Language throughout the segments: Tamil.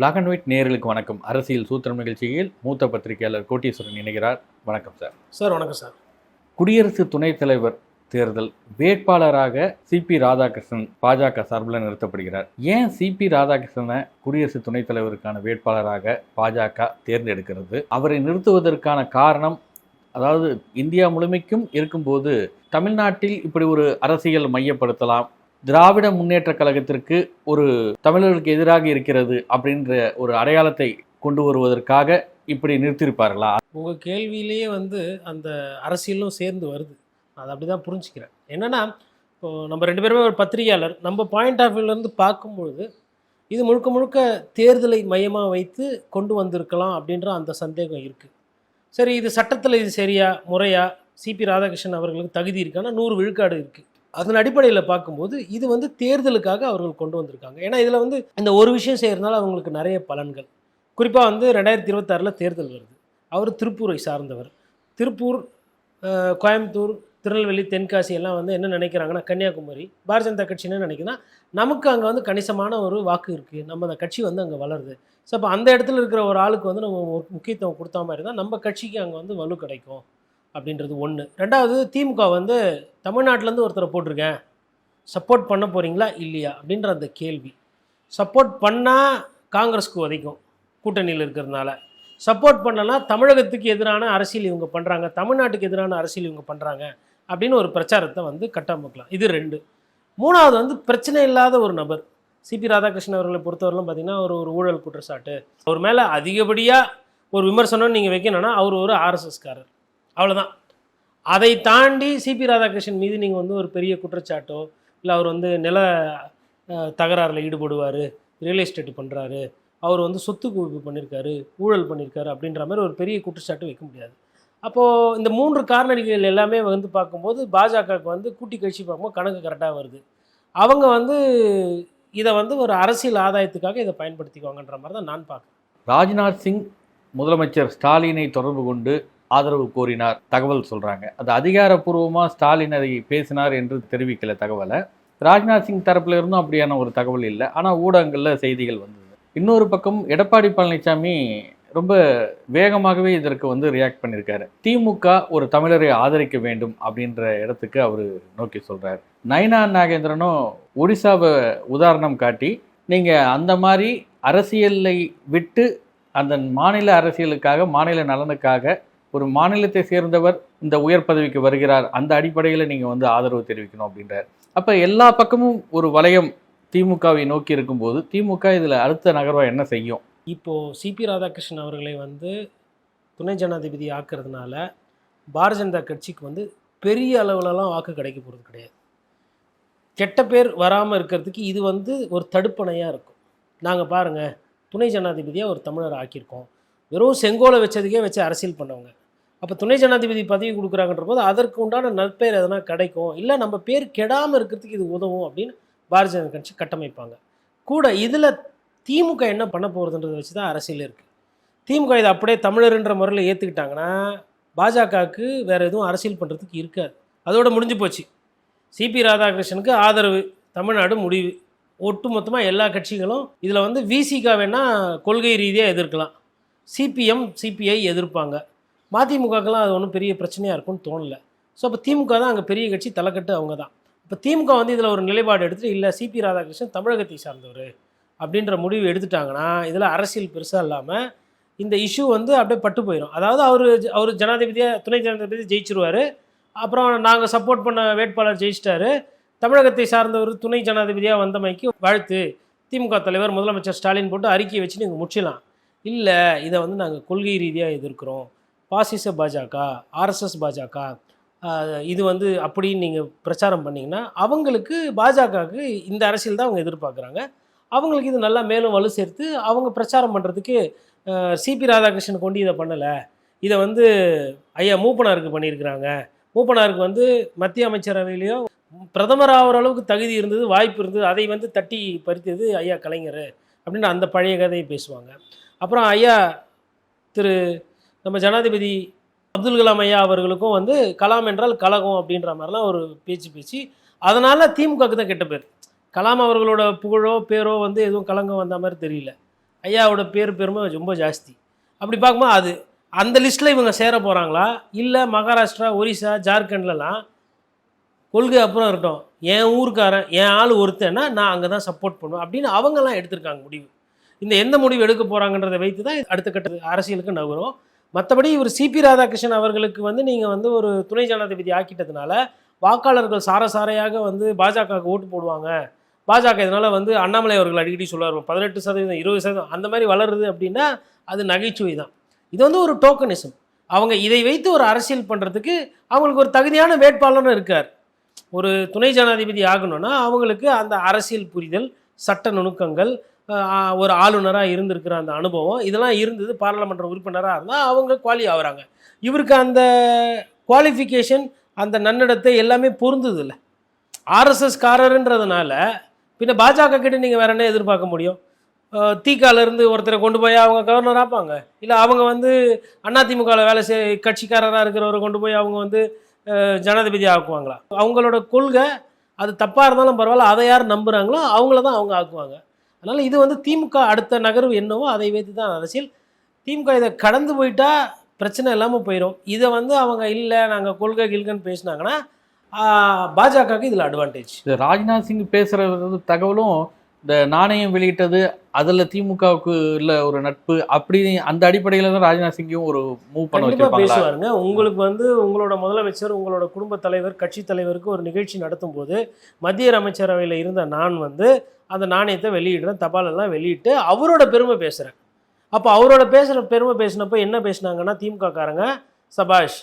பிளாக் அண்ட் ஒயிட் நேயர்களுக்கு வணக்கம். அரசியல் சூத்திரம் நிகழ்ச்சியில் மூத்த பத்திரிகையாளர் கோட்டீஸ்வரன் இணைகிறார். வணக்கம் சார் சார் வணக்கம் சார். குடியரசு துணைத் தலைவர் தேர்தல் வேட்பாளராக சிபி ராதாகிருஷ்ணன் பாஜக சார்பில் நிறுத்தப்படுகிறார். ஏன் சிபி ராதாகிருஷ்ணனை குடியரசு துணைத் தலைவருக்கான வேட்பாளராக பாஜக தேர்ந்தெடுக்கிறது? அவரை நிறுத்துவதற்கான காரணம் அதாவது இந்தியா முழுமைக்கும் இருக்கும்போது தமிழ்நாட்டில் இப்படி ஒரு அரசியல் மையப்படுத்தலாம் திராவிட முன்னேற்ற கழகத்திற்கு ஒரு தமிழர்களுக்கு எதிராக இருக்கிறது அப்படின்ற ஒரு அடையாளத்தை கொண்டு வருவதற்காக இப்படி நிறுத்தியிருப்பார்களா? உங்கள் கேள்வியிலேயே வந்து அந்த அரசியலும் சேர்ந்து வருது. அதை அப்படி தான் புரிஞ்சுக்கிறேன். என்னென்னா இப்போ நம்ம ரெண்டு பேருமே ஒரு பத்திரிகையாளர். நம்ம பாயிண்ட் ஆஃப் வியூலேருந்து பார்க்கும்பொழுது இது முழுக்க முழுக்க தேர்தலை மையமாக வைத்து கொண்டு வந்திருக்கலாம் அப்படின்ற அந்த சந்தேகம் இருக்குது சரி இது சட்டத்தில் இது சரியா முறையா? சிபி ராதாகிருஷ்ணன் அவர்களுக்கு தகுதி இருக்கான்னா நூறு விழுக்காடு இருக்குது அதன் அடிப்படையில் பார்க்கும்போது இது வந்து தேர்தலுக்காக அவர்கள் கொண்டு வந்திருக்காங்க. ஏன்னா இதில் வந்து இந்த ஒரு விஷயம் செய்கிறதுனால அவங்களுக்கு நிறைய பலன்கள். குறிப்பாக வந்து ரெண்டாயிரத்தி இருபத்தாறில் தேர்தல் வருது. அவர் திருப்பூரை சார்ந்தவர். திருப்பூர் கோயம்புத்தூர் திருநெல்வேலி தென்காசி எல்லாம் வந்து என்ன நினைக்கிறாங்கன்னா கன்னியாகுமரி பாரதிய ஜனதா கட்சி என்ன நினைக்குதுன்னா நமக்கு அங்கே வந்து கணிசமான ஒரு வாக்கு இருக்குது நம்ம அந்த கட்சி வந்து அங்கே வளருது. ஸோ அப்போ அந்த இடத்துல இருக்கிற ஒரு ஆளுக்கு வந்து நம்ம முக்கியத்துவம் கொடுத்தா மாதிரி தான் நம்ம கட்சிக்கு அங்கே வந்து வலு கிடைக்கும். அப்படின்றது ஒன்று ரெண்டாவது திமுக வந்து தமிழ்நாட்டிலேருந்து ஒருத்தரை போட்டிருக்கேன். சப்போர்ட் பண்ண போகிறீங்களா இல்லையா? அப்படின்ற அந்த கேள்வி. சப்போர்ட் பண்ணால் காங்கிரஸ்க்கு உதைக்கும் கூட்டணியில் இருக்கிறதுனால. சப்போர்ட் பண்ணலாம் தமிழகத்துக்கு எதிரான அரசியல் இவங்க பண்ணுறாங்க தமிழ்நாட்டுக்கு எதிரான அரசியல் இவங்க பண்ணுறாங்க அப்படின்னு ஒரு பிரச்சாரத்தை வந்து கட்டமைக்கலாம் இது ரெண்டு. மூணாவது வந்து பிரச்சனை இல்லாத ஒரு நபர். சிபி ராதாகிருஷ்ணன் அவர்களை பொறுத்தவரையிலும் பார்த்தீங்கன்னா ஒரு ஒரு ஊழல் குற்றச்சாட்டு. அவர் மேலே அதிகப்படியாக ஒரு விமர்சனம் நீங்கள் வைக்கணும்னா அவர் ஒரு ஆர்எஸ்எஸ்காரர் அவ்வளோதான் அதை தாண்டி சிபி ராதாகிருஷ்ணன் மீது நீங்கள் வந்து ஒரு பெரிய குற்றச்சாட்டோ இல்லை அவர் வந்து நில தகராறில் ஈடுபடுவார் ரியல் எஸ்டேட் பண்ணுறாரு அவர் வந்து சொத்து குவிப்பு பண்ணியிருக்காரு ஊழல் பண்ணியிருக்காரு அப்படின்ற மாதிரி ஒரு பெரிய குற்றச்சாட்டு வைக்க முடியாது. அப்போது இந்த மூன்று காரணங்கள் எல்லாமே வந்து பார்க்கும்போது பாஜகவுக்கு வந்து கூட்டி கழிச்சு பார்க்கும்போது கணக்கு கரெக்டாக வருது. அவங்க வந்து இதை வந்து ஒரு அரசியல் ஆதாயத்துக்காக இதை பயன்படுத்திக்குவாங்கன்ற மாதிரி தான் நான் பார்க்குறேன். ராஜ்நாத் சிங் முதலமைச்சர் ஸ்டாலினை தொடர்பு கொண்டு ஆதரவு கோரினார் தகவல் சொல்கிறாங்க அது அதிகாரப்பூர்வமாக ஸ்டாலின் அதை பேசினார் என்று தெரிவிக்கல தகவலை. ராஜ்நாத் சிங் தரப்புல இருந்தும் அப்படியான ஒரு தகவல் இல்லை. ஆனால் ஊடகங்களில் செய்திகள் வந்தது. இன்னொரு பக்கம் எடப்பாடி பழனிசாமி ரொம்ப வேகமாகவே இதற்கு வந்து ரியாக்ட் பண்ணியிருக்காரு திமுக ஒரு தமிழரை ஆதரிக்க வேண்டும் அப்படின்ற இடத்துக்கு அவர் நோக்கி சொல்கிறார் நயனா நாகேந்திரனும் ஒடிசாவை உதாரணம் காட்டி நீங்கள் அந்த மாதிரி அரசியலை விட்டு அந்த மாநில அரசியலுக்காக மாநில நலனுக்காக ஒரு மாநிலத்தை சேர்ந்தவர் இந்த உயர் பதவிக்கு வருகிறார். அந்த அடிப்படையில் நீங்கள் வந்து ஆதரவு தெரிவிக்கணும் அப்படின்றார். அப்போ எல்லா பக்கமும் ஒரு வளையம் திமுகவை நோக்கி இருக்கும்போது திமுக இதில் அடுத்த நகர்வாக என்ன செய்யும்? இப்போது சிபி ராதாகிருஷ்ணன் அவர்களை வந்து துணை ஜனாதிபதி ஆக்குறதுனால பாரதிய ஜனதா கட்சிக்கு வந்து பெரிய அளவிலலாம் வாக்கு கிடைக்க போகிறது கிடையாது. கெட்ட பேர் வராமல் இருக்கிறதுக்கு இது வந்து ஒரு தடுப்பணையாக இருக்கும். நாங்கள் பாருங்கள் துணை ஜனாதிபதியாக ஒரு தமிழர் ஆக்கியிருக்கோம். வெறும் செங்கோலை வச்சதுக்கே வச்சு அரசியல் பண்ணவங்க. அப்போ துணை ஜனாதிபதி பதவி கொடுக்குறாங்கன்ற போது அதற்கு உண்டான நற்பெயர் எதனா கிடைக்கும்? இல்லை நம்ம பேர் கெடாமல் இருக்கிறதுக்கு இது உதவும் அப்படின்னு பாரதிய ஜனதா கட்சி கட்டமைப்பாங்க. கூட இதில் திமுக என்ன பண்ண போகிறதுன்றதை வச்சு தான் அரசியல் இருக்குது திமுக இதை அப்படியே தமிழர்ன்ற முறையில் ஏற்றுக்கிட்டாங்கன்னா பாஜகவுக்கு வேறு எதுவும் அரசியல் பண்ணுறதுக்கு இருக்காது. அதோட முடிஞ்சு போச்சு. சிபி ராதாகிருஷ்ணனுக்கு ஆதரவு தமிழ்நாடு முடிவு. ஒட்டு மொத்தமாக எல்லா கட்சிகளும் இதில் வந்து விசிகா வேணால் கொள்கை ரீதியாக எதிர்க்கலாம். CPM CBI எதிர்ப்பாங்க. மதிமுகக்கெல்லாம் அது ஒன்றும் பெரிய பிரச்சனையாக இருக்கும்னு தோணலை. ஸோ அப்போ திமுக தான் அங்கே பெரிய கட்சி தலைக்கட்டு அவங்க தான். இப்போ திமுக வந்து இதில் ஒரு நிலைப்பாடு எடுத்துகிட்டு இல்லை சிபி ராதாகிருஷ்ணன் தமிழகத்தை சார்ந்தவர் அப்படின்ற முடிவு எடுத்துட்டாங்கன்னா இதில் அரசியல் பெருசாக இல்லாமல் இந்த இஷ்யூ வந்து அப்படியே பட்டு போயிடும் அதாவது அவர் அவர் ஜனாதிபதியாக துணை ஜனாதிபதி ஜெயிச்சிருவார். அப்புறம் நாங்கள் சப்போர்ட் பண்ண வேட்பாளர் ஜெயிச்சிட்டாரு. தமிழகத்தை சார்ந்தவர் துணை ஜனாதிபதியாக வந்தமைக்கு வாழ்த்து. திமுக தலைவர் முதலமைச்சர் ஸ்டாலின் போட்டு அறிக்கையை வச்சு நீங்கள் முடிச்சிடலாம். இல்லை இதை வந்து நாங்கள் கொள்கை ரீதியாக எதிர்க்கிறோம். பாசிச பாஜக ஆர்எஸ்எஸ் பாஜக இது வந்து அப்படின்னு நீங்கள் பிரச்சாரம் பண்ணிங்கன்னா அவங்களுக்கு பாஜகவுக்கு இந்த அரசியல் தான் அவங்க எதிர்பார்க்குறாங்க. அவங்களுக்கு இது நல்லா மேலும் வலு சேர்த்து அவங்க பிரச்சாரம் பண்ணுறதுக்கு சிபி ராதாகிருஷ்ணன் கொண்டு இதை பண்ணலை. இதை வந்து ஐயா மூப்பனாருக்கு பண்ணியிருக்கிறாங்க. மூப்பனாருக்கு வந்து மத்திய அமைச்சரவையிலையோ பிரதமர் ஆகிற அளவுக்கு தகுதி இருந்தது வாய்ப்பு இருந்தது அதை வந்து தட்டி பறித்தது ஐயா கலைஞர் அப்படின்னு அந்த பழைய கதையை பேசுவாங்க. அப்புறம் ஐயா திரு நம்ம ஜனாதிபதி அப்துல் கலாம் ஐயா அவர்களுக்கும் வந்து கலாம் என்றால் கலகம் அப்படின்ற மாதிரிலாம் ஒரு பேச்சு பேச்சு. அதனால் திமுகவுக்கு தான் கெட்ட பேர். கலாம் அவர்களோட புகழோ பேரோ வந்து எதுவும் கலங்கம் வந்த மாதிரி தெரியல. ஐயாவோட பேர் பெருமை ரொம்ப ஜாஸ்தி. அப்படி பார்க்கும்போது அது அந்த லிஸ்ட்டில் இவங்க சேர போகிறாங்களா இல்லை மகாராஷ்டிரா ஒரிசா ஜார்க்கண்ட்லலாம் கொள்கை அப்புறம் இருக்கட்டும். என் ஊருக்காரன் என் ஆள் ஒருத்தன்னா நான் அங்கே தான் சப்போர்ட் பண்ணுவேன் அப்படின்னு அவங்கெல்லாம் எடுத்திருக்காங்க முடிவு. இந்த எந்த முடிவு எடுக்க போகிறாங்கன்றதை வைத்து தான் அடுத்த கட்ட அரசியலுக்கு நகரும். மற்றபடி இவர் சிபி ராதாகிருஷ்ணன் அவர்களுக்கு வந்து நீங்கள் வந்து ஒரு துணை ஜனாதிபதி ஆக்கிட்டதுனால வாக்காளர்கள் சாரசாரையாக வந்து பாஜகவுக்கு ஓட்டு போடுவாங்க. பாஜக இதனால் வந்து அண்ணாமலை அவர்கள் அடிக்கடி சொல்லுவார் பதினெட்டு சதவீதம் இருபது சதவீதம் அந்த மாதிரி வளருது அப்படின்னா அது நகைச்சுவை தான். இது வந்து ஒரு டோக்கனிசம் அவங்க இதை வைத்து ஒரு அரசியல் பண்ணுறதுக்கு அவங்களுக்கு ஒரு தகுதியான வேட்பாளர்னு இருக்கார். ஒரு துணை ஜனாதிபதி ஆகணும்னா அவங்களுக்கு அந்த அரசியல் புரிதல் சட்ட நுணுக்கங்கள் ஒரு ஆளுநராக இருந்திருக்கிற அந்த அனுபவம் இதெல்லாம் இருந்தது பாராளுமன்ற உறுப்பினராக இருந்தால் அவங்க குவாலி ஆகுறாங்க. இவருக்கு அந்த குவாலிஃபிகேஷன் அந்த நன்னடத்தை எல்லாமே பொருந்தது இல்லை ஆர்எஸ்எஸ் காரருன்றதுனால பின்ன பாஜக கிட்ட நீங்கள் வேற என்ன எதிர்பார்க்க முடியும்? தீக்காலேருந்து ஒருத்தரை கொண்டு போய் அவங்க கவர்னர் ஆப்பாங்க. இல்லை அவங்க வந்து அதிமுகவில் வேலை செய் கட்சிக்காரராக இருக்கிறவரை கொண்டு போய் அவங்க வந்து ஜனாதிபதி ஆக்குவாங்களா? அவங்களோட கொள்கை அது தப்பாக இருந்தாலும் பரவாயில்ல அதை யார் நம்புகிறாங்களோ அவங்கள தான் அவங்க ஆக்குவாங்க. அதனால் இது வந்து திமுக அடுத்த நகர்வு என்னவோ அதை வைத்து தான் அரசியல். திமுக இதை கடந்து போயிட்டா பிரச்சனை இல்லாமல் போயிடும் இதை வந்து அவங்க இல்லை நாங்கள் கொள்கை கில்கன்னு பேசினாங்கன்னா பாஜகவுக்கு இதில் அட்வான்டேஜ் இது ராஜ்நாத் சிங் பேசுற தகவலும் இந்த நாணயம் வெளியிட்டது அதுல திமுகவுக்கு உள்ள ஒரு நட்பு அப்படி அந்த அடிப்படையில தான் ராஜ்நாத் சிங்கையும் ஒரு மூவ் பண்ண பேசுவாருங்க. உங்களுக்கு வந்து உங்களோட முதலமைச்சர் உங்களோட குடும்ப தலைவர் கட்சி தலைவருக்கு ஒரு நிகழ்ச்சி நடத்தும் போது மத்திய அமைச்சரவையில் இருந்த நான் வந்து அந்த நாணயத்தை வெளியிடுறேன் தபாலெல்லாம் வெளியிட்டு அவரோட பெருமை பேசுகிறேன் அப்போ அவரோட பேசுகிற பெருமை பேசினப்போ என்ன பேசினாங்கன்னா திமுககாரங்க சபாஷ்.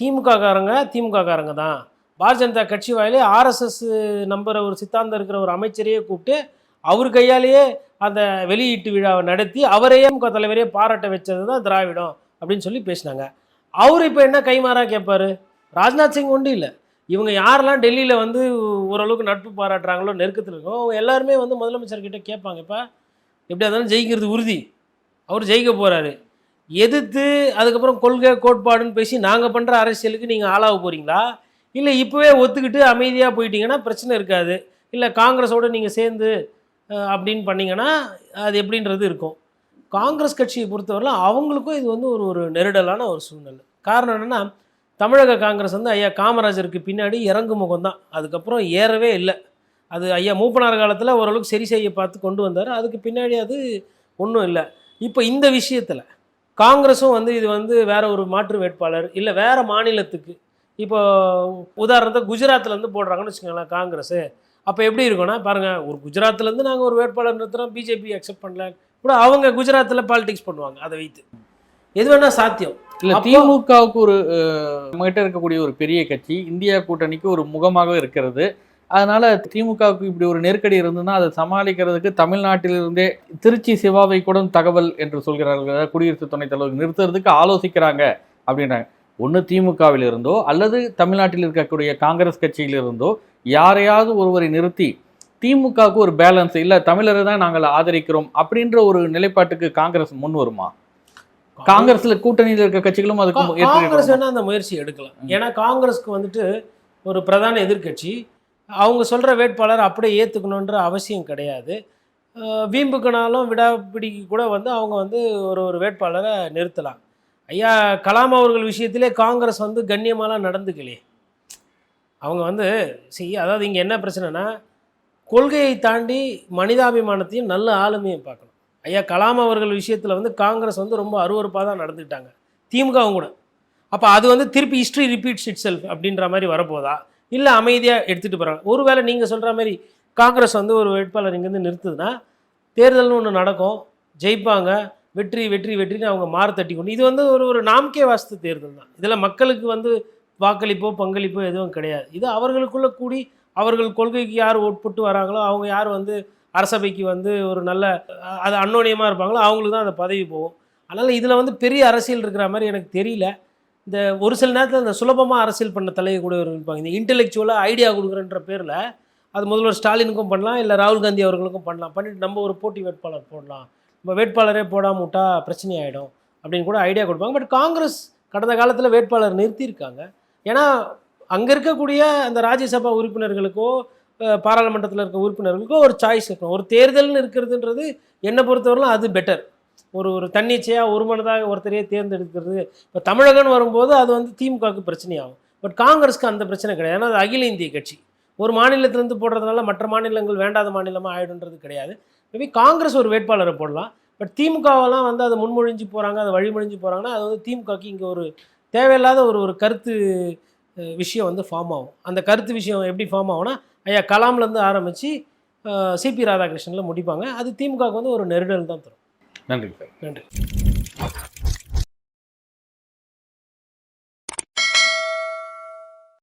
திமுககாரங்க திமுககாரங்க தான். பாரதிய ஜனதா கட்சி வாயிலே ஆர்எஸ்எஸ் நம்புற ஒரு சித்தாந்தம் இருக்கிற ஒரு அமைச்சரையே கூப்பிட்டு அவர் கையாலேயே அந்த வெளியீட்டு விழாவை நடத்தி அவரையே தலைவரையே பாராட்ட வச்சது தான் திராவிடம் அப்படின்னு சொல்லி பேசினாங்க. அவர் இப்போ என்ன கைமாறாக கேட்பாரு? ராஜ்நாத் சிங் ஒன்றும் இல்லை. இவங்க யாரெல்லாம் டெல்லியில் வந்து ஓரளவுக்கு நட்பு பாராட்டுறாங்களோ நெருக்கத்தில் இருக்கோ அவங்க எல்லாருமே வந்து முதலமைச்சர்கிட்ட கேட்பாங்க. இப்போ எப்படியா இருந்தாலும் ஜெயிக்கிறது உறுதி. அவர் ஜெயிக்க போகிறாரு எதிர்த்து அதுக்கப்புறம் கொள்கை கோட்பாடுன்னு பேசி நாங்கள் பண்ணுற அரசியலுக்கு நீங்கள் ஆளாக போகிறீங்களா இல்லை இப்போவே ஒத்துக்கிட்டு அமைதியாக போயிட்டீங்கன்னா பிரச்சனை இருக்காது. இல்லை காங்கிரஸோடு நீங்கள் சேர்ந்து அப்படின்னு பண்ணிங்கன்னா அது எப்படின்றது இருக்கும். காங்கிரஸ் கட்சியை பொறுத்தவரையிலும் அவங்களுக்கும் இது வந்து ஒரு ஒரு நெருடலான ஒரு சூழ்நிலை. காரணம் என்னென்னா தமிழக காங்கிரஸ் வந்து ஐயா காமராஜருக்கு பின்னாடி இறங்கு முகம் தான் அதுக்கப்புறம் ஏறவே இல்லை. அது ஐயா மூப்பனார் காலத்தில் ஓரளவுக்கு சரி செய்ய பார்த்து கொண்டு வந்தார். அதுக்கு பின்னாடி அது ஒன்றும் இல்லை. இப்போ இந்த விஷயத்தில் காங்கிரஸும் வந்து இது வந்து வேற ஒரு மாற்று வேட்பாளர் இல்லை வேறு மாநிலத்துக்கு. இப்போ உதாரணத்துக்கு குஜராத்லேருந்து போடுறாங்கன்னு வச்சுக்கோங்களேன் காங்கிரஸு. அப்போ எப்படி இருக்கும்னா பாருங்கள் ஒரு குஜராத்லேருந்து நாங்கள் ஒரு வேட்பாளர் நிறுத்துகிறோம் பிஜேபி அக்செப்ட் பண்ணல. கூட அவங்க குஜராத்தில் பாலிடிக்ஸ் பண்ணுவாங்க அதை வைத்து. எது வேணால் சாத்தியம். இல்ல திமுகவுக்கு ஒரு நம்மகிட்ட இருக்கக்கூடிய ஒரு பெரிய கட்சி இந்தியா கூட்டணிக்கு ஒரு முகமாக இருக்கிறது. அதனால திமுகவுக்கு இப்படி ஒரு நெருக்கடி இருந்ததுன்னா அதை சமாளிக்கிறதுக்கு தமிழ்நாட்டிலிருந்தே திருச்சி சிவாவை கூட தகவல் என்று சொல்கிறார்கள். குடியரசு துணைத் தலைவர் நிறுத்துறதுக்கு ஆலோசிக்கிறாங்க அப்படின்றாங்க. ஒன்று திமுகவில் இருந்தோ அல்லது தமிழ்நாட்டில் இருக்கக்கூடிய காங்கிரஸ் கட்சியில் இருந்தோ யாரையாவது ஒருவரை நிறுத்தி திமுகவுக்கு ஒரு பேலன்ஸ் இல்லை தமிழரை தான் நாங்கள் ஆதரிக்கிறோம் அப்படின்ற ஒரு நிலைப்பாட்டுக்கு காங்கிரஸ் முன் வருமா? காங்கிரஸ்ல கூட்டணியில் இருக்க கட்சிகளும் அதுக்கு காங்கிரஸ் வேணா அந்த முயற்சி எடுக்கலாம். ஏன்னா காங்கிரஸ்க்கு வந்துட்டு ஒரு பிரதான எதிர்க்கட்சி. அவங்க சொல்ற வேட்பாளர் அப்படியே ஏத்துக்கணுன்ற அவசியம் கிடையாது. வீம்புக்குனாலும் விடாப்பிடிக்கு கூட வந்து அவங்க வந்து ஒரு ஒரு வேட்பாளரை நிறுத்தலாம். ஐயா கலாம் அவர்கள் விஷயத்திலே காங்கிரஸ் வந்து கண்ணியமாலாம் நடந்துக்கலையே. அவங்க வந்து see அதாவது இங்கே என்ன பிரச்சனைனா கொள்கையை தாண்டி மனிதாபிமானத்தையும் நல்ல ஆளுமையும் பார்க்கணும். ஐயா கலாம் அவர்கள் விஷயத்தில் வந்து காங்கிரஸ் வந்து ரொம்ப அருவருப்பாக தான் நடந்துக்கிட்டாங்க. திமுகவும் கூட. அப்போ அது வந்து திருப்பி ஹிஸ்ட்ரி ரிப்பீட்ஸ் இட் செல்ஃப் அப்படின்ற மாதிரி வரப்போதா? இல்லை அமைதியாக எடுத்துகிட்டு போகிறாங்க ஒருவேளை நீங்கள் சொல்கிற மாதிரி காங்கிரஸ் வந்து ஒரு வேட்பாளர் இங்கேருந்து நிறுத்துதுன்னா தேர்தல்னு ஒன்று நடக்கும். ஜெயிப்பாங்க. வெற்றி வெற்றி வெற்றின்னு அவங்க மாறு தட்டி கொண்டு இது வந்து ஒரு ஒரு நாம்கே வாஸ்து தேர்தல் தான். இதில் மக்களுக்கு வந்து வாக்களிப்போ பங்களிப்போ எதுவும் கிடையாது. இது அவர்களுக்குள்ளே கூடி அவர்கள் கொள்கைக்கு யார் உட்பட்டு வராங்களோ அவங்க யார் வந்து அரசபைக்கு வந்து ஒரு நல்ல அது அன்னோனியமாக இருப்பாங்களோ அவங்களுக்கு தான் அந்த பதவி போகும். அதனால் இதில் வந்து பெரிய அரசியல் இருக்கிற மாதிரி எனக்கு தெரியல. இந்த ஒரு சில நேரத்தில் இந்த சுலபமாக அரசியல் பண்ண தலையை கூட இருப்பாங்க. இந்த இன்டெலெக்சுவலாக ஐடியா கொடுக்குறன்ற பேரில் அது முதல்வர் ஸ்டாலினுக்கும் பண்ணலாம் இல்லை ராகுல் காந்தி அவர்களுக்கும் பண்ணலாம். பண்ணிட்டு நம்ம ஒரு போட்டி வேட்பாளர் போடலாம். நம்ம வேட்பாளரே போடாம விட்டா பிரச்சனை ஆகிடும் அப்படின்னு கூட ஐடியா கொடுப்பாங்க. பட் காங்கிரஸ் கடந்த காலத்தில் வேட்பாளர் நிறுத்தியிருக்காங்க. ஏன்னா அங்கே இருக்கக்கூடிய அந்த ராஜ்யசபா உறுப்பினர்களுக்கோ பாராளுமன்றத்தில் இருக்க உறுப்பினர்களுக்கோ ஒரு சாய்ஸ் இருக்கணும். ஒரு தேர்தல்னு இருக்கிறதுன்றது என்னை பொறுத்தவரைலாம் அது பெட்டர் ஒரு ஒரு தன்னிச்சையாக ஒரு மனதாக ஒருத்தரையே தேர்ந்தெடுக்கிறது. இப்போ தமிழகம்னு வரும்போது அது வந்து திமுகவுக்கு பிரச்சனையாகும். பட் காங்கிரஸ்க்கு அந்த பிரச்சனை கிடையாது. ஏன்னா அது அகில இந்திய கட்சி. ஒரு மாநிலத்திலேருந்து போடுறதுனால மற்ற மாநிலங்கள் வேண்டாத மாநிலமாக ஆயிடுன்றது கிடையாது. மேபி காங்கிரஸ் ஒரு வேட்பாளரை போடலாம். பட் திமுகவெல்லாம் வந்து அதை முன்மொழிஞ்சு போகிறாங்க அதை வழிமொழிஞ்சு போகிறாங்கன்னா அது வந்து திமுகக்கு இங்கே ஒரு தேவையில்லாத ஒரு ஒரு கருத்து விஷயம் வந்து ஃபார்ம் ஆகும். அந்த கருத்து விஷயம் எப்படி ஃபார்ம் ஆகும்னா ஐயா கலாம்லேருந்து ஆரம்பித்து சிபி ராதாகிருஷ்ணனில் முடிப்பாங்க. அது திமுகவுக்கு வந்து ஒரு நெருடல் தான் தரும். நன்றி சார். நன்றி.